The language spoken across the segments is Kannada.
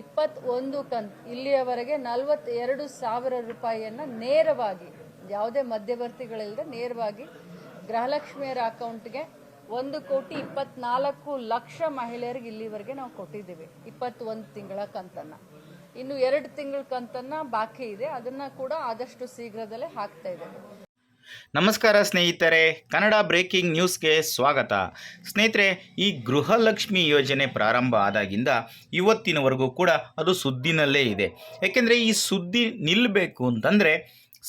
ಇಪ್ಪತ್ತೊಂದು ಕಂತು, ಇಲ್ಲಿಯವರೆಗೆ ನಲವತ್ತೆರಡು ಸಾವಿರ ರೂಪಾಯಿಯನ್ನು ನೇರವಾಗಿ, ಯಾವುದೇ ಮಧ್ಯವರ್ತಿಗಳಿಲ್ಲದೆ ನೇರವಾಗಿ ಗೃಹಲಕ್ಷ್ಮಿಯರ ಅಕೌಂಟ್ಗೆ ಒಂದು ಕೋಟಿ ಇಪ್ಪತ್ನಾಲ್ಕು ಲಕ್ಷ ಮಹಿಳೆಯರಿಗೆ ಇಲ್ಲಿವರೆಗೆ ನಾವು ಕೊಟ್ಟಿದ್ದೀವಿ, ಇಪ್ಪತ್ತೊಂದು ತಿಂಗಳ ಕಂತನ್ನು. ಇನ್ನು ಎರಡು ತಿಂಗಳ ಕಂತನ್ನು ಬಾಕಿ ಇದೆ, ಅದನ್ನು ಕೂಡ ಆದಷ್ಟು ಶೀಘ್ರದಲ್ಲೇ ಹಾಕ್ತಾ ಇದ್ದೇವೆ. ನಮಸ್ಕಾರ ಸ್ನೇಹಿತರೆ, ಕನ್ನಡ ಬ್ರೇಕಿಂಗ್ ನ್ಯೂಸ್ಗೆ ಸ್ವಾಗತ. ಸ್ನೇಹಿತರೆ, ಈ ಗೃಹಲಕ್ಷ್ಮಿ ಯೋಜನೆ ಪ್ರಾರಂಭ ಆದಾಗಿಂದ ಇವತ್ತಿನವರೆಗೂ ಕೂಡ ಅದು ಸುದ್ದಿನಲ್ಲೇ ಇದೆ. ಏಕೆಂದರೆ ಈ ಸುದ್ದಿ ನಿಲ್ಲಬೇಕು ಅಂತಂದರೆ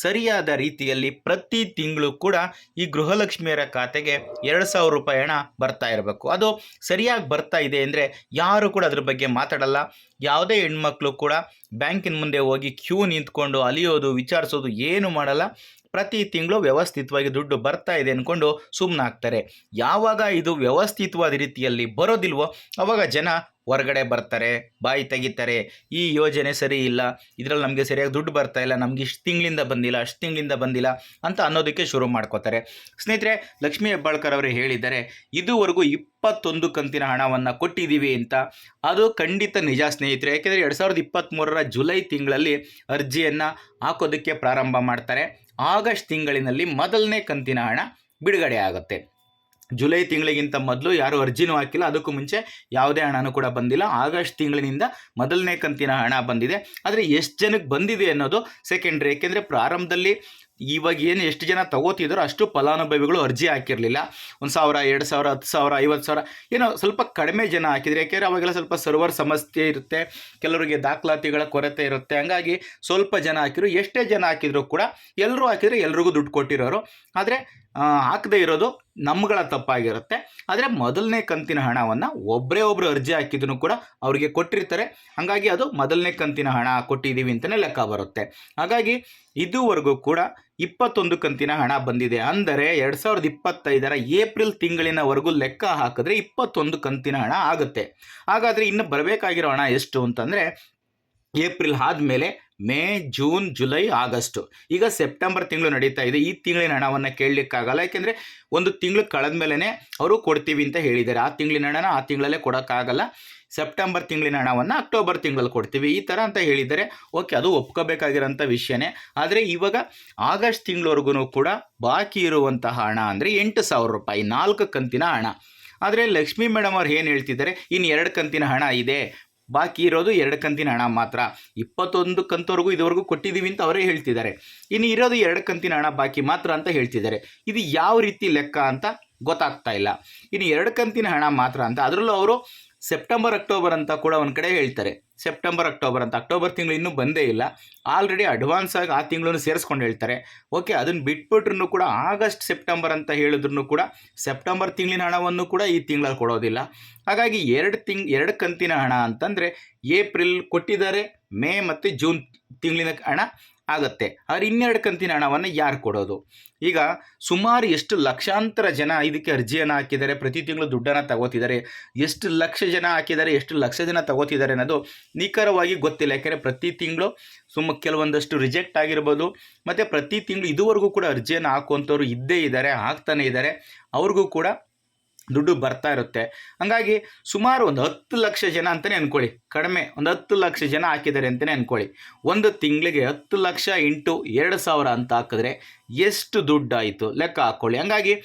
ಸರಿಯಾದ ರೀತಿಯಲ್ಲಿ ಪ್ರತಿ ತಿಂಗಳು ಕೂಡ ಈ ಗೃಹಲಕ್ಷ್ಮಿಯರ ಖಾತೆಗೆ ಎರಡು ಸಾವಿರ ರೂಪಾಯಿ ಹಣ ಬರ್ತಾ ಇರಬೇಕು. ಅದು ಸರಿಯಾಗಿ ಬರ್ತಾ ಇದೆ ಅಂದರೆ ಯಾರು ಕೂಡ ಅದ್ರ ಬಗ್ಗೆ ಮಾತಾಡಲ್ಲ. ಯಾವುದೇ ಹೆಣ್ಮಕ್ಳು ಕೂಡ ಬ್ಯಾಂಕಿನ ಮುಂದೆ ಹೋಗಿ ಕ್ಯೂ ನಿಂತ್ಕೊಂಡು ಅಲಿಯೋದು, ವಿಚಾರಿಸೋದು ಏನು ಮಾಡಲ್ಲ. ಪ್ರತಿ ತಿಂಗಳು ವ್ಯವಸ್ಥಿತವಾಗಿ ದುಡ್ಡು ಬರ್ತಾ ಇದೆ ಅಂದ್ಕೊಂಡು ಸುಮ್ಮನಾಗ್ತಾರೆ ಯಾವಾಗ ಇದು ವ್ಯವಸ್ಥಿತವಾದ ರೀತಿಯಲ್ಲಿ ಬರೋದಿಲ್ವೋ ಅವಾಗ ಜನ ಹೊರಗಡೆ ಬರ್ತಾರೆ, ಬಾಯಿ ತೆಗಿತಾರೆ. ಈ ಯೋಜನೆ ಸರಿ ಇಲ್ಲ, ಇದರಲ್ಲಿ ನಮಗೆ ಸರಿಯಾಗಿ ದುಡ್ಡು ಬರ್ತಾ ಇಲ್ಲ, ನಮಗೆ ಇಷ್ಟು ತಿಂಗಳಿಂದ ಬಂದಿಲ್ಲ, ಅಷ್ಟು ತಿಂಗಳಿಂದ ಬಂದಿಲ್ಲ ಅಂತ ಅನ್ನೋದಕ್ಕೆ ಶುರು ಮಾಡ್ಕೋತಾರೆ. ಸ್ನೇಹಿತರೆ, ಲಕ್ಷ್ಮೀ ಹೆಬ್ಬಾಳ್ಕರ್ ಅವರು ಹೇಳಿದ್ದಾರೆ, ಇದುವರೆಗೂ ಇಪ್ಪತ್ತೊಂದು ಕಂತಿನ ಹಣವನ್ನು ಕೊಟ್ಟಿದ್ದೀವಿ ಅಂತ. ಅದು ಖಂಡಿತ ನಿಜ ಸ್ನೇಹಿತರೆ, ಯಾಕೆಂದರೆ ಎರಡು ಸಾವಿರದ ಇಪ್ಪತ್ತ್ಮೂರರ ಜುಲೈ ತಿಂಗಳಲ್ಲಿ ಅರ್ಜಿಯನ್ನು ಹಾಕೋದಕ್ಕೆ ಪ್ರಾರಂಭ ಮಾಡ್ತಾರೆ. ಆಗಸ್ಟ್ ತಿಂಗಳಿನಲ್ಲಿ ಮೊದಲನೇ ಕಂತಿನ ಹಣ ಬಿಡುಗಡೆ ಆಗುತ್ತೆ. ಜುಲೈ ತಿಂಗಳಿಗಿಂತ ಮೊದಲು ಯಾರು ಅರ್ಜಿನೂ ಹಾಕಿಲ್ಲ, ಅದಕ್ಕೂ ಮುಂಚೆ ಯಾವುದೇ ಹಣನೂ ಕೂಡ ಬಂದಿಲ್ಲ. ಆಗಸ್ಟ್ ತಿಂಗಳಿನಿಂದ ಮೊದಲನೇ ಕಂತಿನ ಹಣ ಬಂದಿದೆ. ಆದರೆ ಎಷ್ಟು ಜನಕ್ಕೆ ಬಂದಿದೆ ಅನ್ನೋದು ಸೆಕೆಂಡ್ರಿ ಏಕೆಂದರೆ ಪ್ರಾರಂಭದಲ್ಲಿ ಇವಾಗ ಏನು ಎಷ್ಟು ಜನ ತಗೋತಿದ್ರು ಅಷ್ಟು ಫಲಾನುಭವಿಗಳು ಅರ್ಜಿ ಹಾಕಿರಲಿಲ್ಲ. ಒಂದು ಸಾವಿರ, ಎರಡು ಸಾವಿರ, ಹತ್ತು ಸಾವಿರ, ಐವತ್ತು ಸಾವಿರ, ಏನೋ ಸ್ವಲ್ಪ ಕಡಿಮೆ ಜನ ಹಾಕಿದರೆ. ಯಾಕೆಂದರೆ ಅವಾಗೆಲ್ಲ ಸ್ವಲ್ಪ ಸರ್ವರ್ ಸಮಸ್ಯೆ ಇರುತ್ತೆ, ಕೆಲವರಿಗೆ ದಾಖಲಾತಿಗಳ ಕೊರತೆ ಇರುತ್ತೆ. ಹಂಗಾಗಿ ಸ್ವಲ್ಪ ಜನ ಹಾಕಿದ್ರು, ಎಷ್ಟೇ ಜನ ಹಾಕಿದ್ರು ಕೂಡ ಎಲ್ಲರೂ ಹಾಕಿದ್ರೆ ಎಲ್ರಿಗೂ ದುಡ್ಡು ಕೊಟ್ಟಿರೋರು. ಆದರೆ ಹಾಕದೇ ಇರೋದು ನಮ್ಗಳ ತಪ್ಪಾಗಿರುತ್ತೆ. ಆದರೆ ಮೊದಲನೇ ಕಂತಿನ ಹಣವನ್ನು ಒಬ್ಬರೇ ಒಬ್ಬರು ಅರ್ಜಿ ಹಾಕಿದ್ರು ಕೂಡ ಅವರಿಗೆ ಕೊಟ್ಟಿರ್ತಾರೆ. ಹಾಗಾಗಿ ಅದು ಮೊದಲನೇ ಕಂತಿನ ಹಣ ಕೊಟ್ಟಿದ್ದೀವಿ ಅಂತಲೇ ಲೆಕ್ಕ ಬರುತ್ತೆ. ಹಾಗಾಗಿ ಇದುವರೆಗೂ ಕೂಡ ಇಪ್ಪತ್ತೊಂದು ಕಂತಿನ ಹಣ ಬಂದಿದೆ. ಅಂದರೆ ಎರಡು ಸಾವಿರದ ಇಪ್ಪತ್ತೈದರ ಏಪ್ರಿಲ್ ತಿಂಗಳಿನವರೆಗೂ ಲೆಕ್ಕ ಹಾಕಿದ್ರೆ ಇಪ್ಪತ್ತೊಂದು ಕಂತಿನ ಹಣ ಆಗುತ್ತೆ. ಹಾಗಾದರೆ ಇನ್ನು ಬರಬೇಕಾಗಿರೋ ಹಣ ಎಷ್ಟು ಅಂತಂದರೆ ಏಪ್ರಿಲ್ ಆದಮೇಲೆ ಮೇ, ಜೂನ್, ಜುಲೈ, ಆಗಸ್ಟು. ಈಗ ಸೆಪ್ಟೆಂಬರ್ ತಿಂಗಳು ನಡೀತಾ ಇದೆ. ಈ ತಿಂಗಳಿನ ಹಣವನ್ನು ಕೇಳಲಿಕ್ಕಾಗಲ್ಲ. ಯಾಕೆಂದರೆ ಒಂದು ತಿಂಗಳು ಕಳೆದ ಮೇಲೇ ಅವರು ಕೊಡ್ತೀವಿ ಅಂತ ಹೇಳಿದ್ದಾರೆ. ಆ ತಿಂಗಳಿನ ಹಣನ ಆ ತಿಂಗಳಲ್ಲೇ ಕೊಡೋಕ್ಕಾಗಲ್ಲ. ಸೆಪ್ಟೆಂಬರ್ ತಿಂಗಳಿನ ಹಣವನ್ನು ಅಕ್ಟೋಬರ್ ತಿಂಗಳಲ್ಲಿ ಕೊಡ್ತೀವಿ. ಈ ಥರ ಅಂತ ಹೇಳಿದ್ದಾರೆ. ಓಕೆ, ಅದು ಒಪ್ಕೋಬೇಕಾಗಿರೋಂಥ ವಿಷಯನೇ. ಆದರೆ ಇವಾಗ ಆಗಸ್ಟ್ ತಿಂಗಳವರೆಗೂ ಕೂಡ ಬಾಕಿ ಇರುವಂತಹ ಹಣ ಅಂದರೆ ಎಂಟು ಸಾವಿರ ರೂಪಾಯಿ, ನಾಲ್ಕು ಕಂತಿನ ಹಣ. ಆದರೆ ಲಕ್ಷ್ಮೀ ಮೇಡಮ್ ಅವ್ರು ಏನು ಹೇಳ್ತಿದ್ದಾರೆ? ಇನ್ನು ಎರಡು ಕಂತಿನ ಹಣ ಇದೆ. ಬಾಕಿ ಇರೋದು ಎರಡು ಕಂತಿನ ಹಣ ಮಾತ್ರ. ಇಪ್ಪತ್ತೊಂದು ಕಂತವರೆಗೂ ಇದುವರೆಗೂ ಕೊಟ್ಟಿದ್ದೀವಿ ಅಂತ ಅವರೇ ಹೇಳ್ತಿದ್ದಾರೆ. ಇನ್ನು ಇರೋದು ಎರಡು ಕಂತಿನ ಹಣ ಬಾಕಿ ಮಾತ್ರ ಅಂತ ಹೇಳ್ತಿದ್ದಾರೆ. ಇದು ಯಾವ ರೀತಿ ಲೆಕ್ಕ ಅಂತ ಗೊತ್ತಾಗ್ತಾ ಇಲ್ಲ. ಇನ್ನು ಎರಡು ಕಂತಿನ ಹಣ ಮಾತ್ರ ಅಂತ, ಅದರಲ್ಲೂ ಅವರು ಸೆಪ್ಟೆಂಬರ್ ಅಕ್ಟೋಬರ್ ಅಂತ ಕೂಡ ಒಂದು ಕಡೆ ಹೇಳ್ತಾರೆ. ಸೆಪ್ಟೆಂಬರ್ ಅಕ್ಟೋಬರ್ ಅಂತ. ಅಕ್ಟೋಬರ್ ತಿಂಗಳು ಇನ್ನೂ ಬಂದೇ ಇಲ್ಲ. ಆಲ್ರೆಡಿ ಅಡ್ವಾನ್ಸ್ ಆಗಿ ಆ ತಿಂಗಳನ್ನು ಸೇರಿಸ್ಕೊಂಡು ಹೇಳ್ತಾರೆ. ಓಕೆ ಅದನ್ನು ಬಿಟ್ಬಿಟ್ರು ಕೂಡ ಆಗಸ್ಟ್ ಸೆಪ್ಟೆಂಬರ್ ಅಂತ ಹೇಳಿದ್ರು ಕೂಡ ಸೆಪ್ಟೆಂಬರ್ ತಿಂಗಳಿನ ಹಣವನ್ನು ಕೂಡ ಈ ತಿಂಗಳಲ್ಲಿ ಕೊಡೋದಿಲ್ಲ. ಹಾಗಾಗಿ ಎರಡು ತಿಂಗ್, ಎರಡು ಕಂತಿನ ಹಣ ಅಂತಂದರೆ ಏಪ್ರಿಲ್ ಕೊಟ್ಟಿದ್ದಾರೆ ಮೇ ಮತ್ತು ಜೂನ್ ತಿಂಗಳಿನ ಹಣ. ಆಗುತ್ತೆ. ಆದರೆ ಇನ್ನೆರಡು ಕಂತಿನ ಹಣವನ್ನು ಯಾರು ಕೊಡೋದು? ಈಗ ಸುಮಾರು ಎಷ್ಟು ಲಕ್ಷಾಂತರ ಜನ ಇದಕ್ಕೆ ಅರ್ಜಿಯನ್ನು ಹಾಕಿದ್ದಾರೆ, ಪ್ರತಿ ತಿಂಗಳು ದುಡ್ಡನ್ನು ತಗೋತಿದ್ದಾರೆ, ಎಷ್ಟು ಲಕ್ಷ ಜನ ಹಾಕಿದ್ದಾರೆ, ಎಷ್ಟು ಲಕ್ಷ ಜನ ತಗೋತಿದ್ದಾರೆ ಅನ್ನೋದು ನಿಖರವಾಗಿ ಗೊತ್ತಿಲ್ಲ. ಯಾಕೆಂದರೆ ಪ್ರತಿ ತಿಂಗಳು ಸುಮ್ಮ ಕೆಲವೊಂದಷ್ಟು ರಿಜೆಕ್ಟ್ ಆಗಿರ್ಬೋದು, ಮತ್ತು ಪ್ರತಿ ತಿಂಗಳು ಇದುವರೆಗೂ ಕೂಡ ಅರ್ಜಿಯನ್ನು ಹಾಕುವಂಥವ್ರು ಇದ್ದೇ ಇದ್ದಾರೆ ಹಾಕ್ತಾನೆ ಇದ್ದಾರೆ. ಅವ್ರಿಗೂ ಕೂಡ ದುಡ್ಡು ಬರ್ತಾ ಇರುತ್ತೆ. ಹಂಗಾಗಿ ಸುಮಾರು ಒಂದು ಹತ್ತು ಲಕ್ಷ ಜನ ಅಂತಲೇ ಅಂದ್ಕೊಳ್ಳಿ ಕಡಿಮೆ ಒಂದು ಹತ್ತು ಲಕ್ಷ ಜನ ಹಾಕಿದ್ದಾರೆ ಅಂತಲೇ ಅಂದ್ಕೊಳ್ಳಿ ಒಂದು ತಿಂಗಳಿಗೆ ಹತ್ತು ಲಕ್ಷ ಇಂಟು ಎರಡು ಸಾವಿರ ಅಂತ ಹಾಕಿದ್ರೆ ಎಷ್ಟು ದುಡ್ಡಾಯಿತು ಲೆಕ್ಕ ಹಾಕ್ಕೊಳ್ಳಿ ಹಂಗಾಗಿ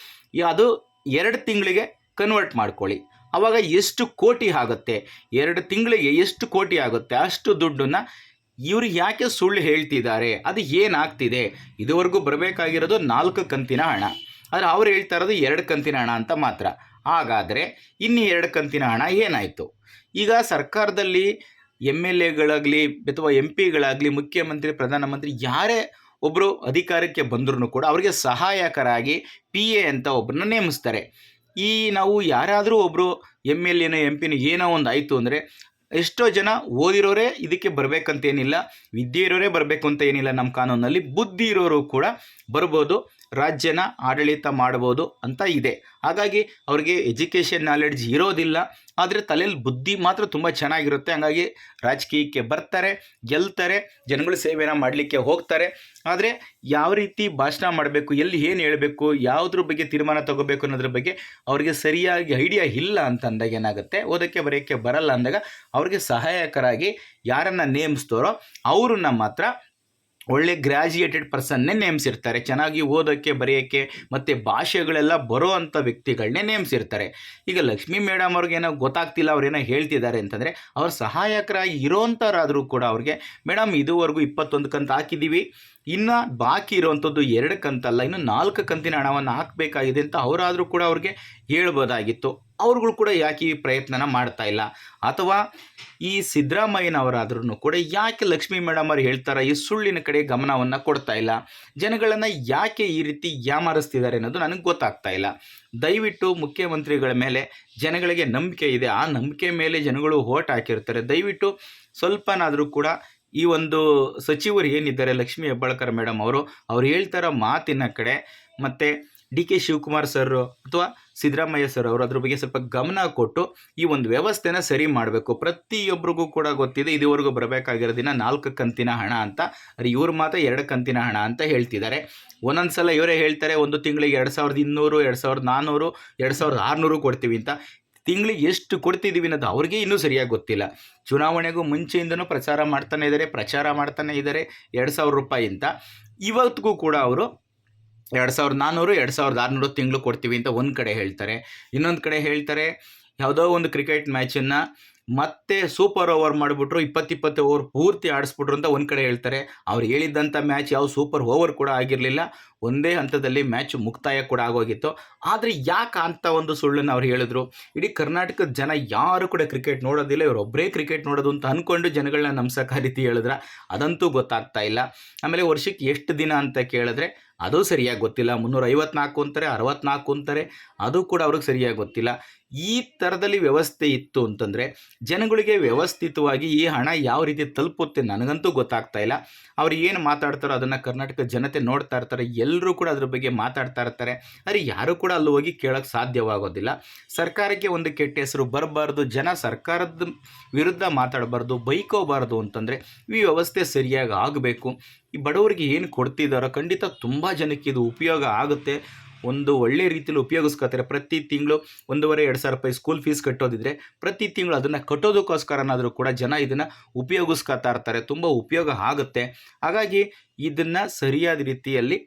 ಅದು ಎರಡು ತಿಂಗಳಿಗೆ ಕನ್ವರ್ಟ್ ಮಾಡ್ಕೊಳ್ಳಿ. ಆವಾಗ ಎಷ್ಟು ಕೋಟಿ ಆಗುತ್ತೆ? ಎರಡು ತಿಂಗಳಿಗೆ ಎಷ್ಟು ಕೋಟಿ ಆಗುತ್ತೆ? ಅಷ್ಟು ದುಡ್ಡನ್ನು ಇವರು ಯಾಕೆ ಸುಳ್ಳು ಹೇಳ್ತಿದ್ದಾರೆ? ಅದು ಏನಾಗ್ತಿದೆ? ಇದುವರೆಗೂ ಬರಬೇಕಾಗಿರೋದು ನಾಲ್ಕು ಕಂತಿನ ಹಣ. ಆದರೆ ಅವ್ರು ಹೇಳ್ತಾ ಇರೋದು ಎರಡು ಕಂತಿನ ಹಣ ಅಂತ ಮಾತ್ರ. ಹಾಗಾದರೆ ಇನ್ನು ಎರಡು ಕಂತಿನ ಹಣ ಏನಾಯಿತು? ಈಗ ಸರ್ಕಾರದಲ್ಲಿ ಎಂ ಎಲ್ ಎಗಳಾಗಲಿ ಅಥವಾ ಎಂ ಪಿಗಳಾಗಲಿ ಮುಖ್ಯಮಂತ್ರಿ, ಪ್ರಧಾನಮಂತ್ರಿ ಯಾರೇ ಒಬ್ಬರು ಅಧಿಕಾರಕ್ಕೆ ಬಂದ್ರೂ ಕೂಡ ಅವರಿಗೆ ಸಹಾಯಕರಾಗಿ ಪಿ ಎ ಅಂತ ಒಬ್ಬರನ್ನ ನೇಮಿಸ್ತಾರೆ. ಈ ನಾವು ಯಾರಾದರೂ ಒಬ್ಬರು ಎಂ ಎಲ್ ಎನೋ, ಎಂ ಪಿನ ಏನೋ ಒಂದು ಆಯಿತು ಅಂದರೆ ಎಷ್ಟೋ ಜನ ಓದಿರೋರೇ ಇದಕ್ಕೆ ಬರಬೇಕಂತೇನಿಲ್ಲ ವಿದ್ಯೆ ಇರೋರೇ ಬರಬೇಕು ಅಂತ ಏನಿಲ್ಲ ನಮ್ಮ ಕಾನೂನಲ್ಲಿ, ಬುದ್ಧಿ ಇರೋರು ಕೂಡ ಬರ್ಬೋದು. ರಾಜ್ಯನ ಆಡಳಿತ ಮಾಡ್ಬೋದು ಅಂತ ಇದೆ. ಹಾಗಾಗಿ ಅವ್ರಿಗೆ ಎಜುಕೇಷನ್ ನಾಲೆಡ್ಜ್ ಇರೋದಿಲ್ಲ, ಆದರೆ ತಲೆಯಲ್ಲಿ ಬುದ್ಧಿ ಮಾತ್ರ ತುಂಬ ಚೆನ್ನಾಗಿರುತ್ತೆ. ಹಾಗಾಗಿ ರಾಜಕೀಯಕ್ಕೆ ಬರ್ತಾರೆ, ಗೆಲ್ತಾರೆ, ಜನಗಳ ಸೇವೆನ ಮಾಡಲಿಕ್ಕೆ ಹೋಗ್ತಾರೆ. ಆದರೆ ಯಾವ ರೀತಿ ಭಾಷಣ ಮಾಡಬೇಕು, ಎಲ್ಲಿ ಏನು ಹೇಳಬೇಕು, ಯಾವುದ್ರ ಬಗ್ಗೆ ತೀರ್ಮಾನ ತಗೋಬೇಕು ಅನ್ನೋದ್ರ ಬಗ್ಗೆ ಅವ್ರಿಗೆ ಸರಿಯಾಗಿ ಐಡಿಯಾ ಇಲ್ಲ ಅಂತ ಅಂದಾಗ ಏನಾಗುತ್ತೆ, ಓದೋಕ್ಕೆ ಬರೆಯೋಕ್ಕೆ ಬರಲ್ಲ ಅಂದಾಗ ಅವ್ರಿಗೆ ಸಹಾಯಕರಾಗಿ ಯಾರನ್ನು ನೇಮಿಸ್ತಾರೋ ಅವ್ರನ್ನ ಮಾತ್ರ ಒಳ್ಳೆ ಗ್ರ್ಯಾಜುಯೇಟೆಡ್ ಪರ್ಸನ್ನೇ ನೇಮಿಸಿರ್ತಾರೆ. ಚೆನ್ನಾಗಿ ಓದೋಕ್ಕೆ, ಬರೆಯೋಕ್ಕೆ, ಮತ್ತು ಭಾಷೆಗಳೆಲ್ಲ ಬರೋ ಅಂಥ ವ್ಯಕ್ತಿಗಳನ್ನೇ ನೇಮಿಸಿರ್ತಾರೆ. ಈಗ ಲಕ್ಷ್ಮೀ ಮೇಡಮ್ ಅವ್ರಿಗೇನೋ ಗೊತ್ತಾಗ್ತಿಲ್ಲ ಅವ್ರೇನೋ ಹೇಳ್ತಿದ್ದಾರೆ ಅಂತಂದರೆ, ಅವ್ರ ಸಹಾಯಕರಾಗಿ ಇರೋಂಥವ್ರಾದರೂ ಕೂಡ ಅವ್ರಿಗೆ, ಮೇಡಮ್, ಇದುವರೆಗೂ ಇಪ್ಪತ್ತೊಂದು ಕಂತು ಹಾಕಿದ್ದೀವಿ. ಇನ್ನು ಬಾಕಿ ಇರುವಂಥದ್ದು ಎರಡು ಕಂತಲ್ಲ, ಇನ್ನು ನಾಲ್ಕು ಕಂತಿನ ಹಣವನ್ನು ಹಾಕಬೇಕಾಗಿದೆ ಅಂತ ಅವರಾದರೂ ಕೂಡ ಅವ್ರಿಗೆ ಹೇಳ್ಬೋದಾಗಿತ್ತು. ಅವ್ರುಗಳು ಕೂಡ ಯಾಕೆ ಈ ಪ್ರಯತ್ನನ ಮಾಡ್ತಾ ಇಲ್ಲ? ಅಥವಾ ಈ ಸಿದ್ದರಾಮಯ್ಯನವರಾದ್ರೂ ಕೂಡ ಯಾಕೆ ಲಕ್ಷ್ಮೀ ಮೇಡಮ್ ಅವ್ರು ಹೇಳ್ತಾರೆ, ಈ ಸುಳ್ಳಿನ ಕಡೆ ಗಮನವನ್ನು ಕೊಡ್ತಾ ಇಲ್ಲ? ಜನಗಳನ್ನು ಯಾಕೆ ಈ ರೀತಿ ಯಾಮಾರಿಸ್ತಿದ್ದಾರೆ ಅನ್ನೋದು ನನಗೆ ಗೊತ್ತಾಗ್ತಾ ಇಲ್ಲ. ದಯವಿಟ್ಟು ಮುಖ್ಯಮಂತ್ರಿಗಳ ಮೇಲೆ ಜನಗಳಿಗೆ ನಂಬಿಕೆ ಇದೆ. ಆ ನಂಬಿಕೆ ಮೇಲೆ ಜನಗಳು ಓಟ್ ಹಾಕಿರ್ತಾರೆ. ದಯವಿಟ್ಟು ಸ್ವಲ್ಪನಾದರೂ ಕೂಡ ಈ ಒಂದು ಸಚಿವರು ಏನಿದ್ದಾರೆ, ಲಕ್ಷ್ಮೀ ಹೆಬ್ಬಾಳ್ಕರ್ ಮೇಡಮ್ ಅವರು, ಅವ್ರು ಹೇಳ್ತಾರೋ ಮಾತಿನ ಕಡೆ, ಮತ್ತು ಡಿ ಕೆ ಶಿವಕುಮಾರ್ ಸರ್ ಅಥವಾ ಸಿದ್ದರಾಮಯ್ಯ ಸರ್ ಅವರು ಅದ್ರ ಬಗ್ಗೆ ಸ್ವಲ್ಪ ಗಮನ ಕೊಟ್ಟು ಈ ಒಂದು ವ್ಯವಸ್ಥೆನ ಸರಿ ಮಾಡಬೇಕು. ಪ್ರತಿಯೊಬ್ಬರಿಗೂ ಕೂಡ ಗೊತ್ತಿದೆ ಇದುವರೆಗೂ ಬರಬೇಕಾಗಿರೋ ದಿನ ನಾಲ್ಕು ಕಂತಿನ ಹಣ ಅಂತ. ಅರೆ ಇವ್ರು ಮಾತ್ರ ಎರಡು ಕಂತಿನ ಹಣ ಅಂತ ಹೇಳ್ತಿದ್ದಾರೆ. ಒಂದೊಂದು ಸಲ ಇವರೇ ಹೇಳ್ತಾರೆ ಒಂದು ತಿಂಗಳಿಗೆ ಎರಡು ಸಾವಿರದ ಇನ್ನೂರು, ಎರಡು ಸಾವಿರದ ನಾನ್ನೂರು ಎರಡು ಸಾವಿರದ ಆರುನೂರು ಕೊಡ್ತೀವಿ ಅಂತ. ತಿಂಗಳಿಗೆ ಎಷ್ಟು ಕೊಡ್ತಿದ್ದೀವಿ ಅನ್ನೋದು ಅವ್ರಿಗೆ ಇನ್ನೂ ಸರಿಯಾಗಿ ಗೊತ್ತಿಲ್ಲ. ಚುನಾವಣೆಗೂ ಮುಂಚೆಯಿಂದನೂ ಪ್ರಚಾರ ಮಾಡ್ತಾನೆ ಇದ್ದಾರೆ, ಪ್ರಚಾರ ಮಾಡ್ತಾನೆ ಇದ್ದಾರೆ, ಎರಡು ಸಾವಿರ ರೂಪಾಯಿ ಅಂತ. ಇವತ್ತಿಗೂ ಕೂಡ ಅವರು ಎರಡು ಸಾವಿರದ ನಾನ್ನೂರು ಎರಡು ಸಾವಿರದ ಆರುನೂರು ತಿಂಗಳು ಕೊಡ್ತೀವಿ ಅಂತ ಒಂದು ಕಡೆ ಹೇಳ್ತಾರೆ. ಇನ್ನೊಂದು ಕಡೆ ಹೇಳ್ತಾರೆ, ಯಾವುದೋ ಒಂದು ಕ್ರಿಕೆಟ್ ಮ್ಯಾಚನ್ನು ಮತ್ತೆ ಸೂಪರ್ ಓವರ್ ಮಾಡಿಬಿಟ್ರು, ಇಪ್ಪತ್ತಿಪ್ಪತ್ತು ಓವರ್ ಪೂರ್ತಿ ಆಡಿಸ್ಬಿಟ್ರು ಅಂತ ಒಂದು ಕಡೆ ಹೇಳ್ತಾರೆ. ಅವ್ರು ಹೇಳಿದ್ದಂಥ ಮ್ಯಾಚ್ ಯಾವ ಸೂಪರ್ ಓವರ್ ಕೂಡ ಆಗಿರಲಿಲ್ಲ, ಒಂದೇ ಹಂತದಲ್ಲಿ ಮ್ಯಾಚ್ ಮುಕ್ತಾಯ ಕೂಡ ಆಗೋಗಿತ್ತು. ಆದರೆ ಯಾಕೆ ಅಂತ ಒಂದು ಸುಳ್ಳನ್ನು ಅವ್ರು ಹೇಳಿದ್ರು. ಇಡೀ ಕರ್ನಾಟಕದ ಜನ ಯಾರು ಕೂಡ ಕ್ರಿಕೆಟ್ ನೋಡೋದಿಲ್ಲ ಇವರೊಬ್ಬರೇ ಕ್ರಿಕೆಟ್ ನೋಡೋದು ಅಂತ ಅಂದ್ಕೊಂಡು ಜನಗಳನ್ನ ನಮ್ಸಕ್ಕ ರೀತಿ ಹೇಳಿದ್ರೆ, ಅದಂತೂ ಗೊತ್ತಾಗ್ತಾ ಇಲ್ಲ. ಆಮೇಲೆ ವರ್ಷಕ್ಕೆ ಎಷ್ಟು ದಿನ ಅಂತ ಕೇಳಿದ್ರೆ ಅದು ಸರಿಯಾಗಿ ಗೊತ್ತಿಲ್ಲ. ಮುನ್ನೂರ ಐವತ್ನಾಲ್ಕು ಅಂತಾರೆ ಅರವತ್ನಾಲ್ಕು ಅಂತಾರೆ ಅದು ಕೂಡ ಅವ್ರಿಗೆ ಸರಿಯಾಗಿ ಗೊತ್ತಿಲ್ಲ. ಈ ಥರದಲ್ಲಿ ವ್ಯವಸ್ಥೆ ಇತ್ತು ಅಂತಂದರೆ ಜನಗಳಿಗೆ ವ್ಯವಸ್ಥಿತವಾಗಿ ಈ ಹಣ ಯಾವ ರೀತಿ ತಲುಪುತ್ತೆ ನನಗಂತೂ ಗೊತ್ತಾಗ್ತಾ ಇಲ್ಲ. ಅವ್ರು ಏನು ಮಾತಾಡ್ತಾರೋ ಅದನ್ನು ಕರ್ನಾಟಕ ಜನತೆ ನೋಡ್ತಾ ಇರ್ತಾರೆ ಎಲ್ಲರೂ ಕೂಡ ಅದ್ರ ಬಗ್ಗೆ ಮಾತಾಡ್ತಾ ಇರ್ತಾರೆ. ಆದರೆ ಯಾರೂ ಕೂಡ ಅಲ್ಲಿ ಹೋಗಿ ಕೇಳೋಕ್ಕೆ ಸಾಧ್ಯವಾಗೋದಿಲ್ಲ. ಸರ್ಕಾರಕ್ಕೆ ಒಂದು ಕೆಟ್ಟ ಹೆಸರು ಬರಬಾರ್ದು, ಜನ ಸರ್ಕಾರದ ವಿರುದ್ಧ ಮಾತಾಡಬಾರ್ದು, ಬೈಕೋಬಾರ್ದು ಅಂತಂದರೆ ಈ ವ್ಯವಸ್ಥೆ ಸರಿಯಾಗಿ ಆಗಬೇಕು. ಈ ಬಡವರಿಗೆ ಏನು ಕೊಡ್ತಿದ್ದಾರೋ ಖಂಡಿತ ತುಂಬ ಜನಕ್ಕೆ ಇದು ಉಪಯೋಗ ಆಗುತ್ತೆ. ಒಂದು ಒಳ್ಳೆ ರೀತಿಯಲ್ಲಿ ಉಪಯೋಗಿಸ್ಕೊತಾರೆ ಪ್ರತಿ ತಿಂಗಳು ಒಂದೂವರೆ, ಎರಡು ಸಾವಿರ ರೂಪಾಯಿ ಸ್ಕೂಲ್ ಫೀಸ್ ಕಟ್ಟೋದಿದ್ರೆ ಪ್ರತಿ ತಿಂಗಳು ಅದನ್ನು ಕಟ್ಟೋದಕ್ಕೋಸ್ಕರನಾದರೂ ಕೂಡ ಜನ ಇದನ್ನು ಉಪಯೋಗಿಸ್ಕೊತಾ ಇರ್ತಾರೆ. ತುಂಬ ಉಪಯೋಗ ಆಗುತ್ತೆ. ಹಾಗಾಗಿ ಇದನ್ನು ಸರಿಯಾದ ರೀತಿಯಲ್ಲಿ,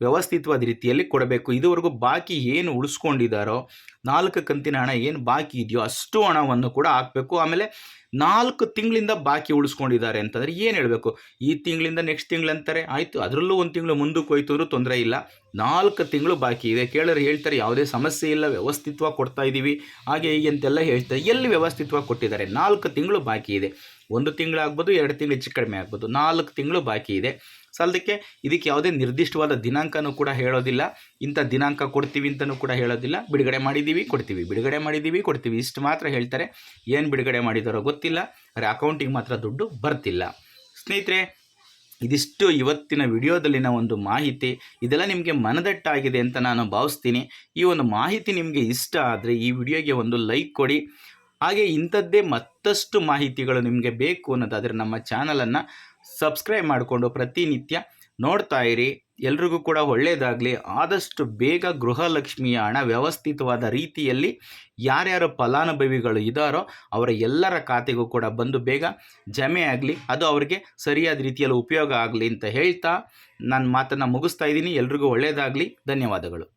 ವ್ಯವಸ್ಥಿತವಾದ ರೀತಿಯಲ್ಲಿ ಕೊಡಬೇಕು. ಇದುವರೆಗೂ ಬಾಕಿ ಏನು ಉಳಿಸ್ಕೊಂಡಿದ್ದಾರೋ ನಾಲ್ಕು ಕಂತಿನ ಹಣ ಏನು ಬಾಕಿ ಇದೆಯೋ ಅಷ್ಟು ಹಣವನ್ನು ಕೂಡ ಹಾಕಬೇಕು. ಆಮೇಲೆ ನಾಲ್ಕು ತಿಂಗಳಿಂದ ಬಾಕಿ ಉಳಿಸ್ಕೊಂಡಿದ್ದಾರೆ ಅಂತಂದರೆ ಏನು ಹೇಳಬೇಕು? ಈ ತಿಂಗಳಿಂದ ನೆಕ್ಸ್ಟ್ ತಿಂಗಳು ಅಂತಾರೆ, ಆಯಿತು, ಅದರಲ್ಲೂ ಒಂದು ತಿಂಗಳು ಮುಂದಕ್ಕೆ ಹೋಯ್ತು ಅಂದರೂ ತೊಂದರೆ ಇಲ್ಲ. ನಾಲ್ಕು ತಿಂಗಳು ಬಾಕಿ ಇದೆ. ಕೇಳೋರು ಹೇಳ್ತಾರೆ, ಯಾವುದೇ ಸಮಸ್ಯೆ ಇಲ್ಲ ವ್ಯವಸ್ಥಿತವಾಗಿ ಕೊಡ್ತಾ ಇದ್ದೀವಿ ಹಾಗೆ ಹೀಗೆ ಅಂತೆಲ್ಲ ಹೇಳ್ತಾರೆ. ಎಲ್ಲಿ ವ್ಯವಸ್ಥಿತವಾಗಿ ಕೊಟ್ಟಿದ್ದಾರೆ? ನಾಲ್ಕು ತಿಂಗಳು ಬಾಕಿ ಇದೆ. ಒಂದು ತಿಂಗಳಾಗ್ಬೋದು ಎರಡು ತಿಂಗಳು ಹೆಚ್ಚು ಕಡಿಮೆ ಆಗ್ಬೋದು. ನಾಲ್ಕು ತಿಂಗಳು ಬಾಕಿ ಇದೆ. ಸಲ್ದಕ್ಕೆ ಇದಕ್ಕೆ ಯಾವುದೇ ನಿರ್ದಿಷ್ಟವಾದ ದಿನಾಂಕನೂ ಕೂಡ ಹೇಳೋದಿಲ್ಲ. ಇಂಥ ದಿನಾಂಕ ಕೊಡ್ತೀವಿ ಅಂತಲೂ ಕೂಡ ಹೇಳೋದಿಲ್ಲ. ಬಿಡುಗಡೆ ಮಾಡಿದ್ದೀವಿ, ಕೊಡ್ತೀವಿ. ಬಿಡುಗಡೆ ಮಾಡಿದ್ದೀವಿ, ಕೊಡ್ತೀವಿ. ಇಷ್ಟು ಮಾತ್ರ ಹೇಳ್ತಾರೆ. ಏನು ಬಿಡುಗಡೆ ಮಾಡಿದಾರೋ ಗೊತ್ತಿಲ್ಲ. ಆದರೆ ಅಕೌಂಟಿಗೆ ಮಾತ್ರ ದುಡ್ಡು ಬರ್ತಿಲ್ಲ. ಸ್ನೇಹಿತರೆ, ಇದಿಷ್ಟು ಇವತ್ತಿನ ವಿಡಿಯೋದಲ್ಲಿನ ಒಂದು ಮಾಹಿತಿ, ಇದೆಲ್ಲ ನಿಮಗೆ ಮನದಟ್ಟಾಗಿದೆ ಅಂತ ನಾನು ಭಾವಿಸ್ತೀನಿ. ಈ ಒಂದು ಮಾಹಿತಿ ನಿಮಗೆ ಇಷ್ಟ ಆದರೆ ಈ ವಿಡಿಯೋಗೆ ಒಂದು ಲೈಕ್ ಕೊಡಿ. ಹಾಗೆ ಇಂಥದ್ದೇ ಮತ್ತಷ್ಟು ಮಾಹಿತಿಗಳು ನಿಮಗೆ ಬೇಕು ಅನ್ನೋದಾದರೆ ನಮ್ಮ ಚಾನಲನ್ನು ಸಬ್ಸ್ಕ್ರೈಬ್ ಮಾಡಿಕೊಂಡು ಪ್ರತಿನಿತ್ಯ ನೋಡ್ತಾ ಇರಿ. ಎಲ್ರಿಗೂ ಕೂಡ ಒಳ್ಳೆಯದಾಗಲಿ ಆದಷ್ಟು ಬೇಗ ಗೃಹಲಕ್ಷ್ಮಿಯ ಹಣ ವ್ಯವಸ್ಥಿತವಾದ ರೀತಿಯಲ್ಲಿ ಯಾರ್ಯಾರು ಫಲಾನುಭವಿಗಳು ಇದ್ದಾರೋ ಅವರ ಎಲ್ಲರ ಖಾತೆಗೂ ಕೂಡ ಬಂದು ಬೇಗ ಜಮೆ ಆಗಲಿ. ಅದು ಅವರಿಗೆ ಸರಿಯಾದ ರೀತಿಯಲ್ಲಿ ಉಪಯೋಗ ಆಗಲಿ ಅಂತ ಹೇಳ್ತಾ ನನ್ನ ಮಾತನ್ನು ಮುಗಿಸ್ತಾ ಇದ್ದೀನಿ. ಎಲ್ರಿಗೂ ಒಳ್ಳೆಯದಾಗಲಿ ಧನ್ಯವಾದಗಳು.